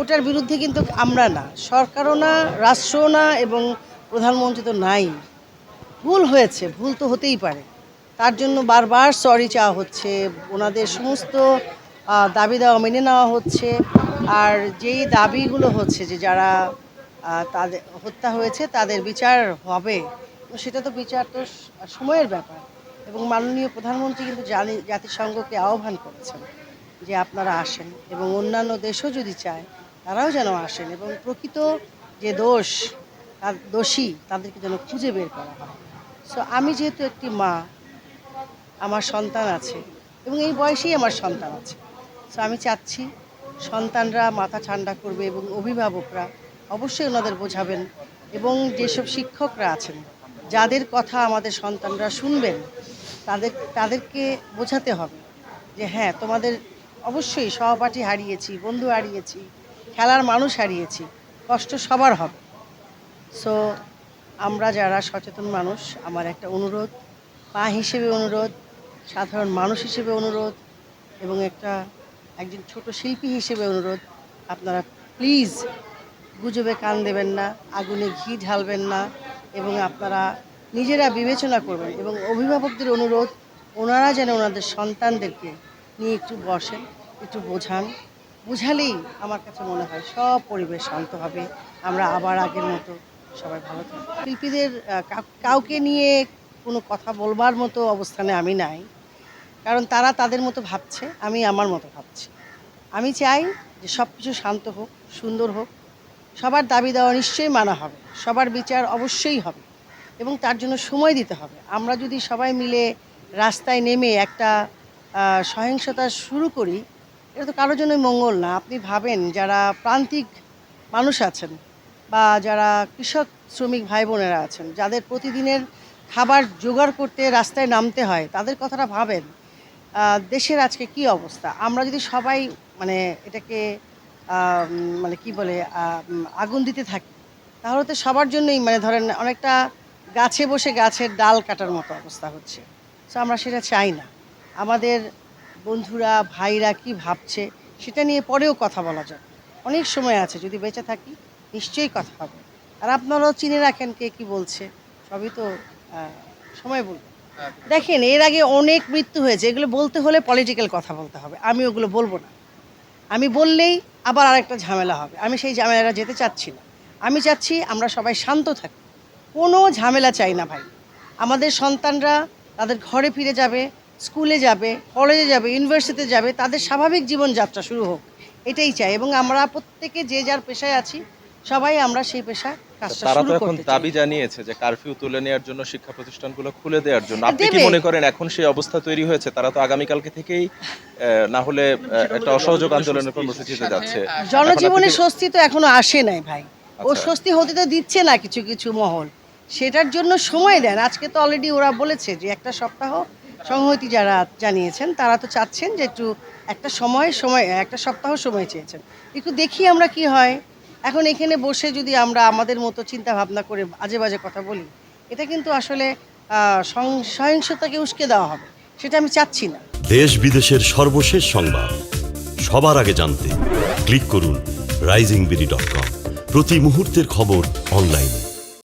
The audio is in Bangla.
ওটার বিরুদ্ধে কিন্তু আমরা না, সরকারও না, রাষ্ট্রও না এবং প্রধানমন্ত্রী তো নাই। ভুল হয়েছে, ভুল তো হতেই পারে। তার জন্য বারবার সরি চাওয়া হচ্ছে, ওনাদের সমস্ত দাবি দেওয়া মেনে নেওয়া হচ্ছে। আর যেই দাবিগুলো হচ্ছে যে যারা তাদের হত্যা হয়েছে, তাদের বিচার হবে। তো সেটা তো বিচার তো সময়ের ব্যাপার। এবং মাননীয় প্রধানমন্ত্রী কিন্তু জানি, জাতিসংঘকে আহ্বান করেছেন যে আপনারা আসেন এবং অন্যান্য দেশও যদি চায় তারাও যেন আসেন এবং প্রকৃত যে দোষ, তার দোষী তাদেরকে যেন খুঁজে বের করা হয়। সো আমি যেহেতু একটি মা, আমার সন্তান আছে এবং এই বয়সেই আমার সন্তান আছে। সো আমি চাচ্ছি সন্তানরা মাথা ঠান্ডা করবে এবং অভিভাবকরা অবশ্যই ওনাদের বোঝাবেন এবং যেসব শিক্ষকরা আছেন, যাদের কথা আমাদের সন্তানরা শুনবেন, তাদের, তাদেরকে বোঝাতে হবে যে হ্যাঁ তোমাদের অবশ্যই সহপাঠী হারিয়েছি, বন্ধু হারিয়েছি খেলার মানুষ হারিয়েছি, কষ্ট সবার হবে। সো আমরা যারা সচেতন মানুষ, আমার একটা অনুরোধ, পা হিসেবে অনুরোধ, সাধারণ মানুষ হিসেবে অনুরোধ, এবং একটা একজন ছোট শিল্পী হিসেবে অনুরোধ, আপনারা প্লিজ গুজবে কান দেবেন না, আগুনে ঘি ঢালবেন না, এবং আপনারা নিজেরা বিবেচনা করবেন, এবং অভিভাবকদের অনুরোধ, ওনারা যেন ওনাদের সন্তানদেরকে নিয়ে একটু বসেন, একটু বোঝান বুঝালেই আমার কাছে মনে হয় সব পরিবেশ শান্ত হবে। আমরা আবার আগের মতো সবাই ভালো থাকব। শিল্পীদের কাউকে নিয়ে কোনো কথা বলবার মতো অবস্থানে আমি নাই। কারণ তারা তাদের মতো ভাবছে, আমি আমার মতো ভাবছি। আমি চাই যে সব কিছু শান্ত হোক, সুন্দর হোক। সবার দাবি দেওয়া নিশ্চয়ই মানা হবে। সবার বিচার অবশ্যই হবে। এবং তার জন্য সময় দিতে হবে। আমরা যদি সবাই মিলে রাস্তায় নেমে একটা সহিংসতা শুরু করি এটা তো কারোর জন্যই মঙ্গল না। আপনি ভাবেন যারা প্রান্তিক মানুষ আছেন বা যারা কৃষক, শ্রমিক ভাই বোনেরা আছেন, যাদের প্রতিদিনের খাবার জোগাড় করতে রাস্তায় নামতে হয়, তাদের কথাটা ভাবেন দেশের আজকে কি অবস্থা? আমরা যদি সবাই মানে এটাকে মানে কি বলে আগুন দিতে থাকি, তাহলে তো সবার জন্যই মানে ধরেন অনেকটা গাছে বসে গাছের ডাল কাটার মতো অবস্থা হচ্ছে। সো আমরা সেটা চাই না। আমাদের বন্ধুরা ভাইরা কি ভাবছে সেটা নিয়ে পরেও কথা বলা যাবে অনেক সময় আছে যদি বেঁচে থাকি নিশ্চয়ই কথা হবে। আর আপনারাও চিনে রাখেন কে কি বলছে সবই তো সময় বলবে। দেখেন এর আগে অনেক মৃত্যু হয়েছে এগুলো বলতে হলে পলিটিক্যাল কথা বলতে হবে। আমি ওগুলো বলব না। আমি বললেই আবার আরেকটা ঝামেলা হবে। আমি সেই ঝামেলাটা যেতে চাচ্ছি না। আমি চাচ্ছি আমরা সবাই শান্ত থাকি। কোনো ঝামেলা চাই না ভাই। আমাদের সন্তানরা তাদের ঘরে ফিরে যাবে স্কুলে যাবে কলেজে যাবে ইউনিভার্সিটিতে যাবে তাদের স্বাভাবিক জীবনযাত্রা শুরু হোক এটাই চাই। এবং আমরা প্রত্যেকে যে যার পেশায় আছি সবাই আমরা সেই পেশা কাজটা তারা তো এখন করতে চাই। দাবি জানিয়েছে যে কারফিউ তুলে নেওয়ার জন্য শিক্ষা প্রতিষ্ঠানগুলো খুলে দেওয়ার জন্য। আপনি কি দেবে। মনে করেন এখন সেই অবস্থা তৈরি হয়েছে? তারা তো আগামীকালকে থেকেই আহ, না হলে আহ, একটা অসহযোগ আন্দোলনের কর্মসূচিতে যাচ্ছে। জনজীবনে এখন আপনি স্বস্তি তো এখনও আসে নাই ভাই। ও আচ্ছা। স্বস্তি হতে তো দিচ্ছে না কিছু কিছু মহল। সেটার জন্য সময় দেন। আজকে তো অলরেডি ওরা বলেছে যে একটা সপ্তাহ সংহতি যারা জানিয়েছেন, তারা তো চাচ্ছেন যে একটু একটা সময় সময়, একটা সপ্তাহ সময় চেয়েছেন। একটু দেখি আমরা কি হয়। এখন এখানে বসে যদি আমরা আমাদের মতো চিন্তা ভাবনা করে আজে বাজে কথা বলি, এটা কিন্তু আসলে সহিংসতাকে উস্কে দেওয়া হবে। সেটা আমি চাচ্ছি না। দেশ বিদেশের সর্বশেষ সংবাদ। সবার আগে জানতে ক্লিক করুন রাইজিং বিডি ডট কম। প্রতি মুহূর্তের খবর অনলাইনে।